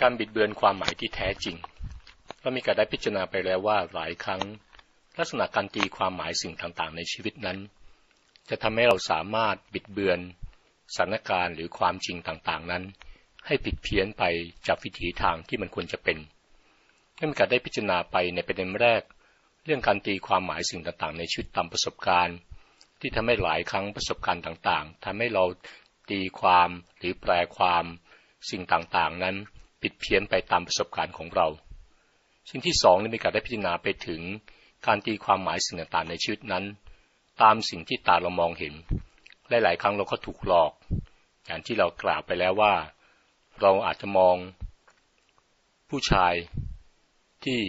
การบิดเบือนความหมายที่แท้จริงเรามีการได้พิจารณาไปแล้วว่าหลายครั้ง ลักษณะการตีความหมายสิ่งต่างๆ ในชีวิตนั้น จะทำให้เราสามารถบิดเบือนสถานการณ์หรือความจริงต่างๆนั้น ให้ผิดเพี้ยนไปจากวิถีทางที่มันควรจะเป็นได้มีการได้พิจารณาไปในประเด็นแรก เรื่องการตีความหมายสิ่งต่างๆ ในชีวิตตามประสบการณ์ ที่ทำให้หลายครั้งประสบการณ์ต่างๆทำให้เราตีความหรือแปลความสิ่งต่างๆ นั้น ผิดเพี้ยนไปตามประสบการณ์ของเรา สิ่งที่สองนี่มีการได้พิจารณาไปถึงการตีความหมายสิ่งต่างๆในชีวิตนั้น ตามสิ่งที่ตาเรามองเห็น หลายๆ ครั้งเราก็ถูกหลอก อย่างที่เรากล่าวไปแล้วว่า เราอาจจะมอง ผู้ชายที่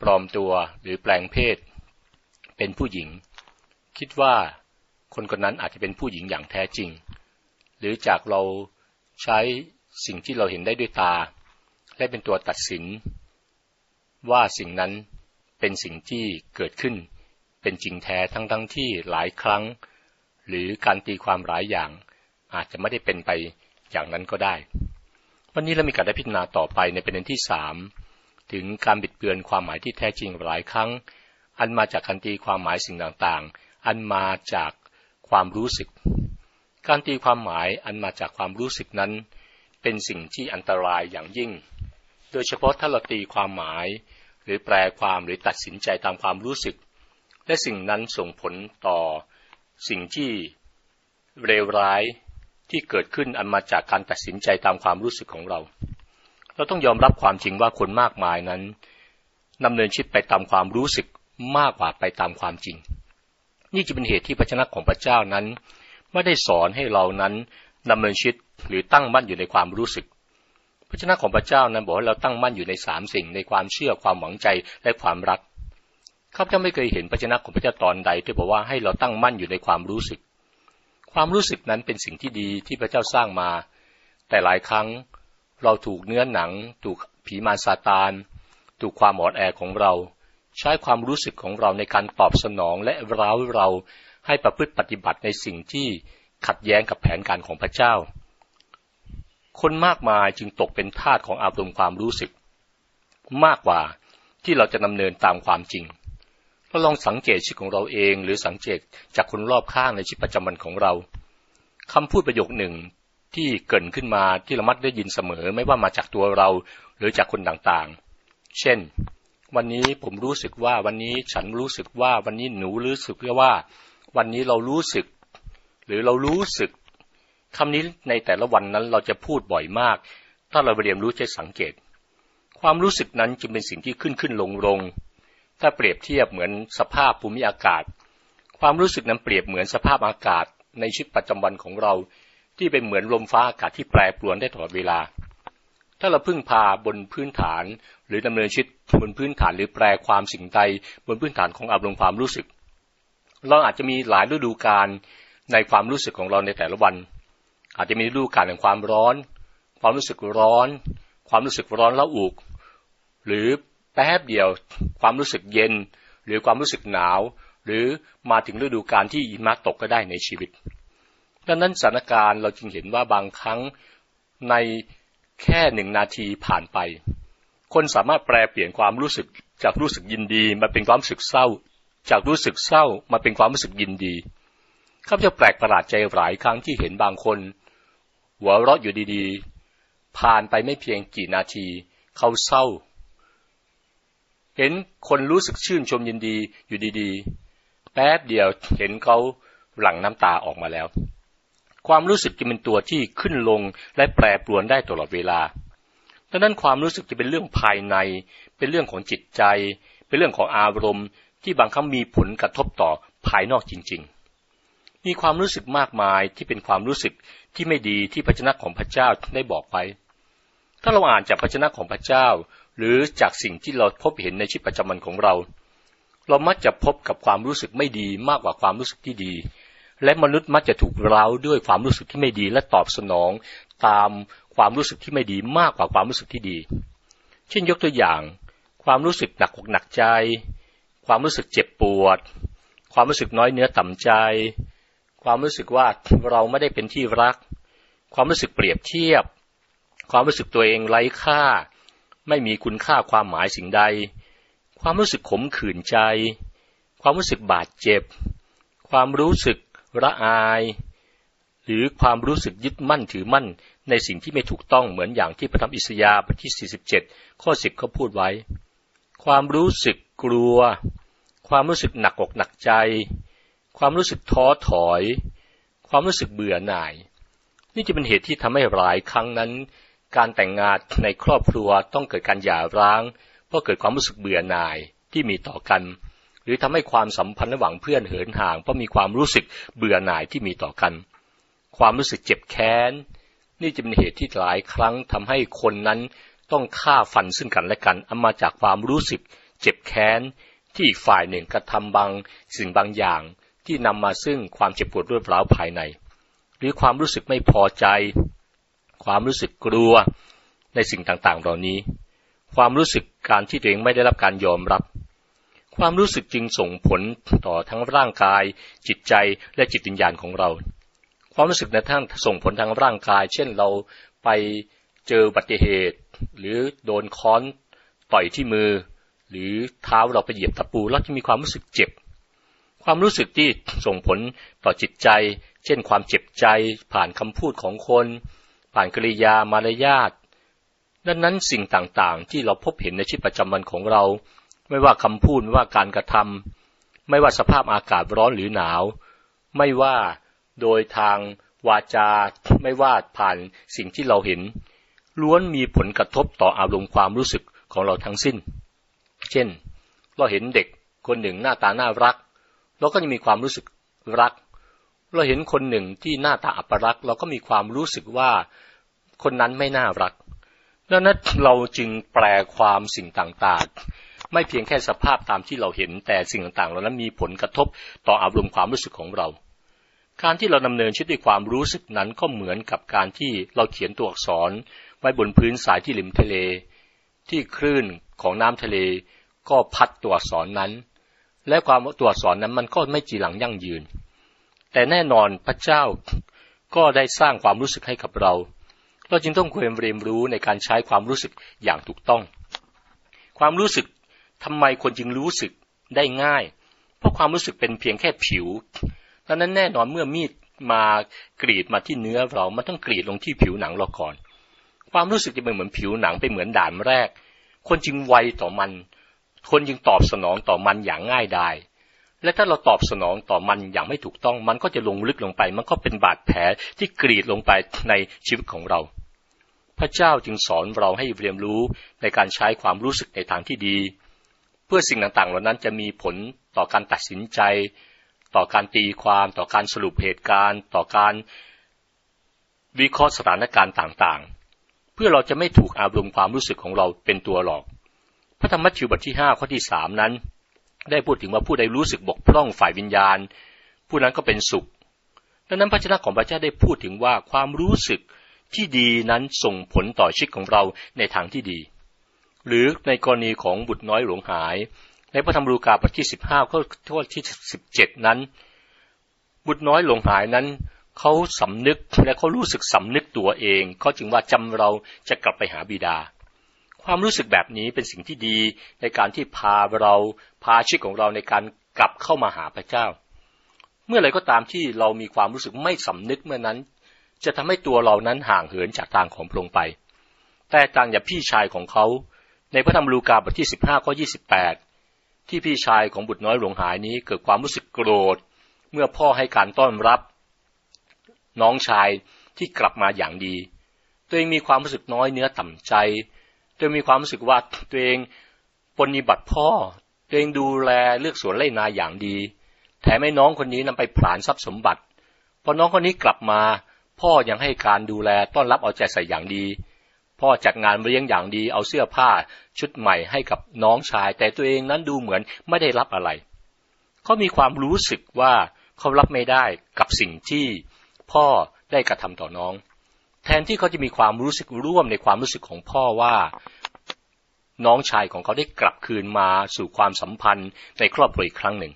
ปลอมตัวหรือแปลงเพศ เป็นผู้หญิง คิดว่าคนคนนั้นอาจจะเป็นผู้หญิงอย่างแท้จริง หรือจากเราใช้ สิ่งที่เราเห็นได้ด้วยตา และเป็นตัวตัดสิน ว่าสิ่งนั้นเป็นสิ่งที่เกิดขึ้น เป็นจริงแท้ทั้งทั้งที่หลายครั้ง หรือการตีความหลายอย่าง อาจจะไม่ได้เป็นไปอย่างนั้นก็ได้ วันนี้เรามีการได้พิจารณาต่อไปในประเด็นที่สามถึงการบิดเบือนความหมายที่แท้จริงหลายครั้ง อันมาจากการตีความหมายสิ่งต่างๆ อันมาจากความรู้สึก การตีความหมายอันมาจากความรู้สึกนั้น เป็นสิ่งที่อันตรายอย่างยิ่ง โดยเฉพาะถ้าเราตีความหมาย หรือแปลความหรือตัดสินใจตามความรู้สึก และสิ่งนั้นส่งผลต่อสิ่งที่เลวร้ายที่เกิดขึ้นอันมาจากการตัดสินใจตามความรู้สึกของเรา เราต้องยอมรับความจริงว่าคนมากมายนั้นดำเนินชีวิตไปตามความรู้สึกมากกว่าไปตามความจริง นี่จะเป็นเหตุที่พระชนะของพระเจ้านั้น ไม่ได้สอนให้เรานั้นดำเนินชีวิต หรือตั้งมั่นอยู่ในความรู้สึกพระชนะของพระเจ้านั้นบอกให้เราตั้งมั่นอยู่ในสามสิ่งในความเชื่อความหวังใจและความรักข้าพเจ้าไม่เคยเห็นพระชนะของพระเจ้าตอนใดที่บอกว่าให้เราตั้งมั่นอยู่ในความรู้สึก ความรู้สึกนั้นเป็นสิ่งที่ดีที่พระเจ้าสร้างมา แต่หลายครั้งเราถูกเนื้อหนัง ถูกผีมารซาตานถูกความหมอดแอของเรา ใช้ความรู้สึกของเราในการตอบสนองและร้าวเราให้ประพฤติปฏิบัติในสิ่งที่ขัดแย้งกับแผนการของพระเจ้า คนมากมายจึงตกเป็นทาสของอารมณ์ความรู้สึก มากกว่าที่เราจะดำเนินตามความจริงเราลองสังเกตชีวิตของเราเอง หรือสังเกตจากคนรอบข้างในชีวิตประจำวันของเราคำพูดประโยคหนึ่งที่เกิดขึ้นมาที่เรามักได้ยินเสมอ ไม่ว่ามาจากตัวเราหรือจากคนต่างๆ เช่น วันนี้ผมรู้สึกว่าวันนี้ฉันรู้สึกว่าวันนี้หนูรู้สึกว่า วันนี้เรารู้สึก หรือเรารู้สึก คำนี้ในแต่ละวันนั้นเราจะพูดบ่อยมาก ถ้าเราเรียนรู้จะสังเกต ความรู้สึกนั้นจึงเป็นสิ่งที่ขึ้นขึ้นลงลง ถ้าเปรียบเทียบเหมือนสภาพภูมิอากาศ ความรู้สึกนั้นเปรียบเหมือนสภาพอากาศในชีวิตประจำวันของเรา ที่เป็นเหมือนลมฟ้าอากาศที่แปรปรวนได้ตลอดเวลา ถ้าเราพึ่งพาบนพื้นฐาน หรือดำเนินชีวิตบนพื้นฐานหรือแปลความสิ่งใดบนพื้นฐานของอารมณ์ความรู้สึก เราอาจจะมีหลายฤดูกาลในความรู้สึกของเราในแต่ละวัน อาจจะมีฤดูกาลแห่งความร้อน ความรู้สึกร้อน ความรู้สึกร้อนละอุก หรือแป๊บเดียว ความรู้สึกเย็น หรือความรู้สึกหนาว หรือมาถึงฤดูกาลที่หิมะตกก็ได้ในชีวิต ดังนั้นสถานการณ์เราจึงเห็นว่าบางครั้งในแค่หนึ่งนาทีผ่านไป คนสามารถแปลเปลี่ยนความรู้สึกจากรู้สึกยินดีมาเป็นความรู้สึกเศร้า จากรู้สึกเศร้ามาเป็นความรู้สึกยินดีข้าพเจ้าแปลกประหลาดใจหลายครั้งที่เห็นบางคน หัวเราะอยู่ดีๆ ผ่านไปไม่เพียงกี่นาที เขาเศร้า เห็นคนรู้สึกชื่นชมยินดีอยู่ดีๆ แป๊บเดียวเห็นเขาหลั่งน้ำตาออกมาแล้ว ความรู้สึกจะเป็นตัวที่ขึ้นลงและแปรปรวนได้ตลอดเวลาดังนั้นความรู้สึกจะเป็นเรื่องภายใน เป็นเรื่องของจิตใจ เป็นเรื่องของอารมณ์ที่บางครั้งมีผลกระทบต่อภายนอกจริงๆ มีความรู้สึกมากมายที่เป็นความรู้สึกที่ไม่ดีที่พระชนะของพระเจ้าได้บอกไว้ ถ้าเราอ่านจากพระชนะของพระเจ้า หรือจากสิ่งที่เราพบเห็นในชีวิตประจำวันของเรา เรามักจะพบกับความรู้สึกไม่ดีมากกว่าความรู้สึกที่ดี และมนุษย์มักจะถูกเร้าด้วยความรู้สึกที่ไม่ดีและตอบสนอง ตามความรู้สึกที่ไม่ดีมากกว่าความรู้สึกที่ดี เช่นยกตัวอย่าง ความรู้สึกหนักอกหนักใจ ความรู้สึกเจ็บปวด ความรู้สึกน้อยเนื้อต่ำใจ ความรู้สึกว่าเราไม่ได้เป็นที่รัก ความรู้สึกเปรียบเทียบ ความรู้สึกตัวเองไร้ค่า ไม่มีคุณค่าความหมายสิ่งใด ความรู้สึกขมขื่นใจ ความรู้สึกบาดเจ็บ ความรู้สึกระอาย หรือความรู้สึกยึดมั่นถือมั่นในสิ่งที่ไม่ถูกต้องเหมือนอย่างที่พระธรรมอิสยาห์บทที่ 47 ข้อ 10เขาพูดไว้ ความรู้สึกกลัว ความรู้สึกหนักอกหนักใจ ความรู้สึกท้อถอย ความรู้สึกเบื่อหน่าย นี่จะเป็นเหตุที่ทำให้หลายครั้งนั้น การแต่งงานในครอบครัวต้องเกิดการหย่าร้าง เพราะเกิดความรู้สึกเบื่อหน่ายที่มีต่อกัน หรือทำให้ความสัมพันธ์ระหว่างเพื่อนเหินห่าง เพราะมีความรู้สึกเบื่อหน่ายที่มีต่อกัน ความรู้สึกเจ็บแค้น นี่จะเป็นเหตุที่หลายครั้งทำให้คนนั้นต้องฆ่าฟันซึ่งกันและกันอามาจากความรู้สึก เจ็บแค้นที่อีกฝ่ายหนึ่งกระทำบางสิ่งบางอย่าง ที่นำมาซึ่งความเจ็บปวดรวดร้าวภายใน หรือความรู้สึกไม่พอใจ ความรู้สึกกลัวในสิ่งต่างๆ เหล่านี้ ความรู้สึกการที่ตัวเองไม่ได้รับการยอมรับ ความรู้สึกจึงส่งผลต่อทั้งร่างกาย จิตใจและจิตวิญญาณของเรา ความรู้สึกในทั้งส่งผลทางร่างกาย เช่นเราไปเจออุบัติเหตุ หรือโดนค้อนต่อยที่มือ หรือเท้าเราไปเหยียบตะปูเราจะมีความรู้สึกเจ็บ ความรู้สึกที่ส่งผลต่อจิตใจ เช่นความเจ็บใจ ผ่านคำพูดของคน ผ่านกริยามารยาทดังนั้นสิ่งต่างๆ ที่เราพบเห็นในชีวิตประจำวันของเรา ไม่ว่าคำพูดไม่ว่าการกระทำไม่ว่าสภาพอากาศร้อนหรือหนาว ไม่ว่าโดยทางวาจา ไม่ว่าผ่านสิ่งที่เราเห็น ล้วนมีผลกระทบต่ออารมณ์ความรู้สึกของเราทั้งสิ้น เช่น เราเห็นเด็กคนหนึ่งหน้าตาน่ารัก เราก็จะมีความรู้สึกรัก เราเห็นคนหนึ่งที่หน้าตาอัปรักเราก็มีความรู้สึกว่าคนนั้นไม่น่ารักดังนั้นเราจึงแปลความสิ่งต่างๆ ไม่เพียงแค่สภาพตามที่เราเห็นแต่สิ่งต่างๆเหล่านั้นมีผลกระทบต่ออารมณ์ความรู้สึกของเรา การที่เราดำเนินชีวิตด้วยความรู้สึกนั้นก็เหมือนกับการที่เราเขียนตัวอักษร ไว้บนพื้นสายที่ริมทะเล ที่คลื่นของน้ำทะเล ก็พัดตัวอักษรนั้น และความตัวอักษรนั้นมันก็ไม่จีหลังยั่งยืน แต่แน่นอนพระเจ้าก็ได้สร้างความรู้สึกให้กับเรา เราจึงต้องควรเรียนรู้ในการใช้ความรู้สึกอย่างถูกต้อง ความรู้สึกทำไมคนจึงรู้สึกได้ง่าย เพราะความรู้สึกเป็นเพียงแค่ผิวดังนั้นแน่นอนเมื่อมีดมากรีดมาที่เนื้อเรา มันต้องกรีดลงที่ผิวหนังเราก่อน ความรู้สึกจะเป็นเหมือนผิวหนังเป็นเหมือนด่านแรก คนจึงไวต่อมัน คนจึงตอบสนองต่อมันอย่างง่ายดาย และถ้าเราตอบสนองต่อมันอย่างไม่ถูกต้อง มันก็จะลงลึกลงไป มันก็เป็นบาดแผลที่กรีดลงไปในชีวิตของเรา พระเจ้าจึงสอนเราให้เรียนรู้ในการใช้ความรู้สึกในทางที่ดี เพื่อสิ่งต่างๆ เหล่านั้นจะมีผลต่อการตัดสินใจ ต่อการตีความต่อการสรุปเหตุการณ์ ต่อการวิเคราะห์สถานการณ์ต่างๆ เพื่อเราจะไม่ถูกอารมณ์ความรู้สึกของเราเป็นตัวหลอก ระธรรมมัทธิวบทที่ห้าข้อที่สามนั้น ได้พูดถึงว่าผู้ใดรู้สึกบกพร่องฝ่ายวิญญาณ ผู้นั้นก็เป็นสุข ดังนั้นพระเจ้าของพระเจ้าได้พูดถึงว่าความรู้สึกที่ดีนั้นส่งผลต่อชีวิตของเราในทางที่ดี หรือในกรณีของบุตรน้อยหลวงหาย ในพระธรรมลูกาบทที่สิบห้าข้อข้อที่สิบเจ็ดนั้น บุตรน้อยหลงหายนั้นเขาสำนึกและเขารู้สึกสำนึกตัวเองเขาจึงว่าจำเราจะกลับไปหาบิดา ความรู้สึกแบบนี้เป็นสิ่งที่ดีในการที่พาเราพาชีวิตของเราในการกลับเข้ามาหาพระเจ้า เมื่อไรก็ตามที่เรามีความรู้สึกไม่สำนึกเมื่อนั้น จะทำให้ตัวเรานั้นห่างเหินจากทางของพระองค์ไป แต่ต่างจากพี่ชายของเขาในพระธรรมลูกาบทที่สิบห้าข้อยี่สิบแปดที่พี่ชายของบุตรน้อยหลวงหายนี้เกิดความรู้สึกโกรธ เมื่อพ่อให้การต้อนรับ น้องชายที่กลับมาอย่างดี ตัวเองมีความรู้สึกน้อยเนื้อต่ำใจ ตัวมีความรู้สึกว่าตัวเองปนิบัติพ่อ ตัวเองดูแลเลือกสวนไร่นาอย่างดี แถมให้น้องคนนี้นำไปผลานทรัพย์สมบัติ พอน้องคนนี้กลับมา พ่อยังให้การดูแลต้อนรับเอาใจใส่อย่างดี พ่อจัดงานเลี้ยงอย่างดี เอาเสื้อผ้าชุดใหม่ให้กับน้องชาย แต่ตัวเองนั้นดูเหมือนไม่ได้รับอะไร เขามีความรู้สึกว่าเขารับไม่ได้กับสิ่งที่พ่อได้กระทำต่อน้อง แทนที่เขาจะมีความรู้สึกร่วมในความรู้สึกของพ่อว่า น้องชายของเขาได้กลับคืนมาสู่ความสัมพันธ์ในครอบครัวอีกครั้งหนึ่ง